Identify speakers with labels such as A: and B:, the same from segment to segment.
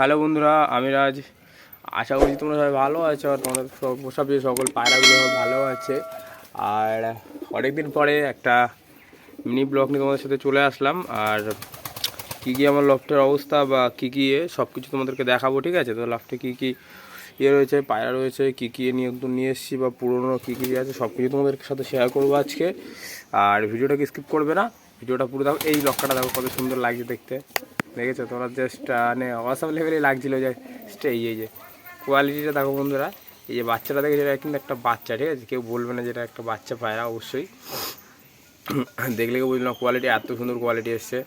A: Hello বন্ধুরা, আমি রাজ। আশা করছি তোমরা সবাই ভালো আছো আর তোমাদের সব সকল পায়রাগুলো ভালো আছে। আর অনেকদিন পরে একটা মিনি ব্লগ নিয়ে তোমাদের সাথে চলে আসলাম। আর কী কী আমার লফটের অবস্থা বা কী কী সব কিছু তোমাদেরকে দেখাবো, ঠিক আছে? তো লফটে কী কী ইয়ে রয়েছে, পায়রা রয়েছে, কী কী নিয়ে নিয়ে এসেছি বা পুরোনো কী কী আছে সব কিছু তোমাদের সাথে শেয়ার করব আজকে। আর ভিডিওটাকে স্কিপ করবে না। ভিডিওটা পুরো দেখো, এই লক্কাটা দেখো, কত সুন্দর লাগছে দেখতে। দেখেছ? তোমরা জাস্ট মানে অসম লেভেলে লাগছিল যে এই এই যে কোয়ালিটিটা দেখো বন্ধুরা। এই যে বাচ্চাটা দেখে যেটা কিন্তু একটা বাচ্চা, ঠিক আছে? কেউ বলবে না যেটা একটা বাচ্চা পায়রা, অবশ্যই। দেখলে কেউ বুঝলাম কোয়ালিটি এত সুন্দর কোয়ালিটি এসছে।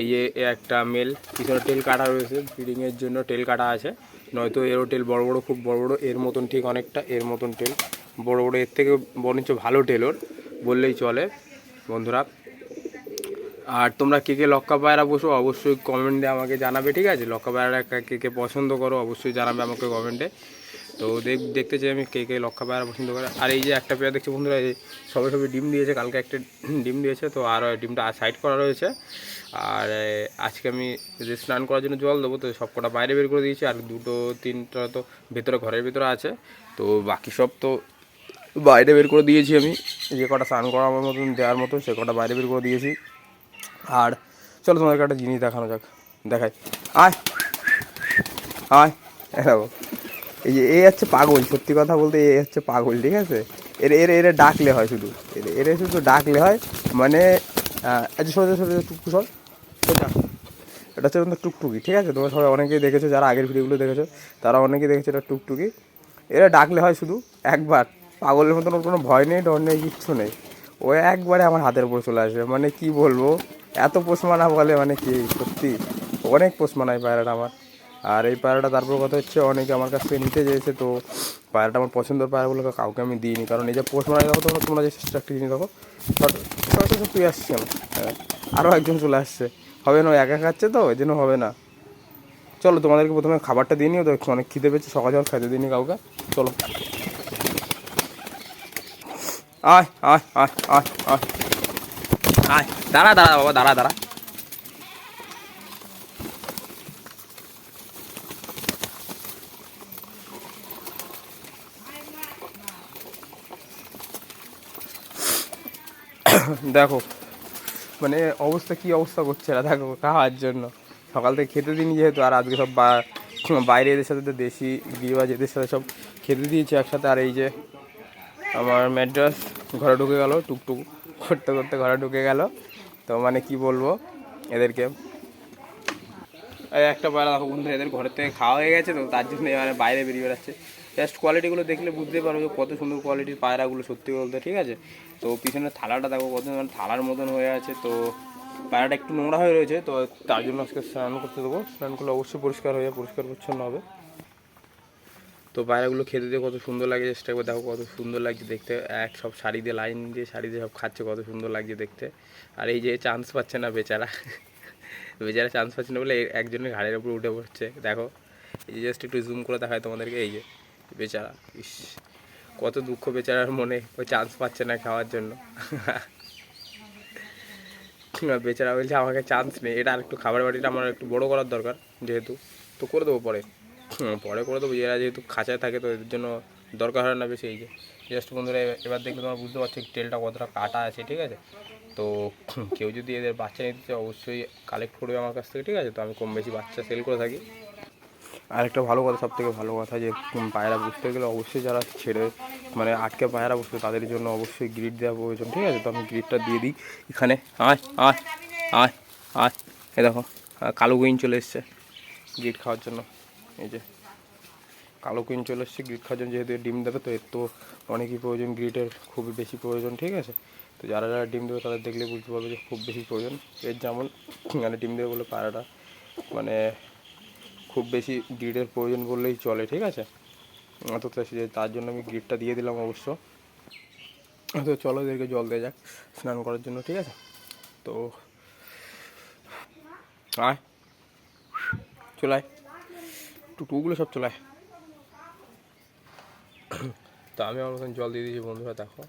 A: এই যে একটা মেল পিছনে টেল কাটা রয়েছে ফিডিংয়ের জন্য টেল কাটা আছে। নয়তো এরও টেল বড় বড়, খুব বড় বড়, এর মতন ঠিক অনেকটা, এর মতন টেল বড় বড়, এর থেকে বরঞ্চ ভালো টেল ওর। বললেই চলে। বন্ধুরা আর তোমরা কে কে লক্কা পায়রা বসো অবশ্যই কমেন্টে আমাকে জানাবে, ঠিক আছে? লক্কা পায়রা কে কে পছন্দ করো অবশ্যই জানাবে আমাকে কমেন্টে তো দেখ, দেখতে চাই আমি কে কে লক্কা পায়রা পছন্দ করে। আর এই যে একটা পেয়ার দেখছি বন্ধুরা, এই সবে সবে ডিম দিয়েছে, কালকে একটা ডিম দিয়েছে, তো আর ডিমটা সাইড করা রয়েছে। আর আজকে আমি যে স্নান করার জন্য জল দেবো, তো সব কটা বাইরে বের করে দিয়েছি, আর দুটো, তিনটা তো ভেতরে, ঘরের ভিতরে আছে। তো বাকি সব তো বাইরে বের করে দিয়েছি আমি। যে কটা স্নান করার মতন, দেওয়ার মতো সে কটা বাইরে বের করে দিয়েছি। আর চলো তোমাদেরকে একটা জিনিস দেখানো যাক, দেখাই। আয়। আয়। দেখো। এই যে এ হচ্ছে পাগল, সত্যি কথা বলতে এ হচ্ছে পাগল, ঠিক আছে? এর এর এর ডাকলে হয় শুধু। এর এর শুধু ডাকলে হয় মানে আচ্ছা সোজা সোজা টুকটু সর সোজা এটা হচ্ছে টুকটুকি, ঠিক আছে? তোমরা সবাই অনেকেই দেখেছ, যারা আগের ভিডিওগুলো দেখেছ, তারা অনেকেই দেখেছ এটা টুকটুকি। এরা ডাকলে হয় শুধু একবার। পাগলের মতন ওর কোনো ভয় নেই, ডর নেই, কিচ্ছু নেই। ও একবারে আমার হাতের উপর চলে আসবে। মানে কি বলব? এত পোষ মানা বলে মানে কি সত্যি অনেক পোষ মানায় পায়রাটা আমার। আর এই পায়রাটা তারপর কথা হচ্ছে অনেকে আমার কাছ থেকে নিতে চেয়েছে তো পায়রাটা আমার পছন্দের পায়রাগুলো কাউকে আমি দিইনি। কারণ এই যে পোষ মানায় দেখো তোমরা তোমরা যে একটা জিনিস দেখো সরাসরি তুই আসছিস কেন? হ্যাঁ, আরও একজন চলে আসছে। হবে না একা খাচ্ছে তো এই জন্য হবে না। চলো তোমাদেরকে প্রথমে খাবারটা দিয়ে নিও তো অনেক খিদে পেয়েছে সকাল সকাল খাইতে দিইনি কাউকে। চলো। আয় আয় আয় আয় আয়। আয়, দাঁড়া দাঁড়া বাবা, দাঁড়া দাঁড়া। দেখো মানে অবস্থা কি অবস্থা করছে এরা, দেখো, খাওয়ার জন্য। সকাল থেকে খেতে দিইনি যেহেতু, আর আজকে সব বাইরে এদের সাথে তো দেশি গিরিবাজ, এদের সাথে সব খেতে দিয়েছে একসাথে। আর এই যে, আমার ম্যাড্রাস ঘরে ঢুকে গেল, টুকটুক। করতে করতে ঘরে ঢুকে গেল। তো মানে কি বলব, এদেরকে। একটা দেখো বন্ধু এদের ঘরের থেকে খাওয়া হয়ে গেছে তো, তার জন্য এবারে বাইরে বেরিয়ে বেড়াচ্ছে। জাস্ট কোয়ালিটিগুলো দেখলে বুঝতে পারবে যে কত সুন্দর কোয়ালিটির পায়রাগুলো, সত্যি বলতে, ঠিক আছে? তো পিছনের থালাটা দেখো, কত মানে থালার মতন হয়ে আছে। তো পায়রাটা একটু নোংরা হয়ে রয়েছে, তো তার জন্য আজকে স্নান করতে দেবো। স্নান করলে অবশ্যই পরিষ্কার হয়ে, পরিষ্কার পরিচ্ছন্ন হবে। তো পায়রাগুলো খেতে দিয়ে কত সুন্দর লাগে চেষ্টা করে দেখো, কত সুন্দর লাগছে দেখতে। এক সব শাড়ি দিয়ে, লাইন দিয়ে শাড়ি দিয়ে সব খাচ্ছে, কত সুন্দর লাগছে দেখতে। আর এই যে চান্স পাচ্ছে না বেচারা। বেচারা চান্স পাচ্ছে না বলে একজনের ঘাড়ের উপর উঠে পড়ছে দেখো, এই যে জাস্ট একটু জুম করে দেখায় তোমাদেরকে, এই যে বেচারা। ইস, কত দুঃখ বেচারার মনে, ওই চান্স পাচ্ছে না খাওয়ার জন্য। বেচারা বলছে, আমাকে চান্স নেই। এটা আর একটু খাবার বাড়িটা আমার একটু বড় করার দরকার, যেহেতু। তো করে দেবো পরে। পরে করে দেবো এরা যেহেতু খাঁচায় থাকে তো এদের জন্য দরকার হয় না বেশি এই যে। জাস্ট বন্ধুরা, এবার দেখলে তোমরা বুঝতে পারছ টেলটা কতটা কাটা আছে, ঠিক আছে? তো কেউ যদি এদের বাচ্চা নিতে চায়, অবশ্যই কালেক্ট করবে আমার কাছ থেকে, ঠিক আছে? তো আমি কম বেশি বাচ্চা সেল করে থাকি। আর একটা ভালো কথা সব থেকে ভালো কথা যে পায়রা বুঝতে গেলে অবশ্যই যারা ছেড়ে মানে আটকে পায়রা বসবে তাদের জন্য অবশ্যই গ্রিড দেওয়া প্রয়োজন, ঠিক আছে? তো আমি গ্রিডটা দিয়ে দিই এখানে। আয় আয় আয় আয়। এ দেখো কালো গুইন চলে এসছে গ্রিড খাওয়ার জন্য। এই যে কালো কুইন চলে এসছে গ্রিড খাওয়ার জন্য যেহেতু ডিম দেবে, তো এর তো অনেকই প্রয়োজন গ্রিডের খুবই বেশি প্রয়োজন, ঠিক আছে? তো যারা যারা ডিম দেবে তাদের দেখলে বুঝতে পারবে যে খুব বেশি প্রয়োজন। এর যেমন মানে ডিম দেবে বলে পায়রাটা মানে খুব বেশি গ্রিডের প্রয়োজন বললেই চলে, ঠিক আছে? তো তার জন্য আমি গ্রিডটা দিয়ে দিলাম অবশ্য। তো চলো এদেরকে জল দেওয়া যাক স্নান করার জন্য, ঠিক আছে? তো আয়। চলায় টুকুগুলো সব চলে তো আমি আমার মতন জল দিয়ে দিয়েছি বন্ধুরা, দেখো।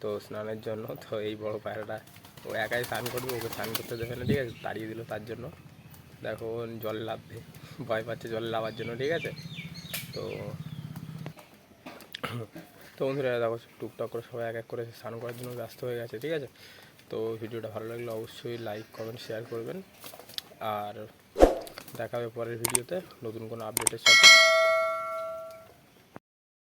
A: তো স্নানের জন্য, তো এই বড় পায়রাটা, ও একাই স্নান করবে, ওকে স্নান করতে দেবে না, ঠিক আছে? তাড়িয়ে দিল তার জন্য। দেখো জলে লাভবে ভয় পাচ্ছে জলে নামার জন্য, ঠিক আছে? তো তো বন্ধুরা, দেখো, টুকটাক করে সবাই এক এক করে স্নান করার জন্য ব্যস্ত হয়ে গেছে, ঠিক আছে? তো ভিডিওটা ভালো লাগলে অবশ্যই লাইক কমেন্ট শেয়ার করবেন। আর দেখা হবে পরের ভিডিওতে নতুন কোনো আপডেটের সাথে।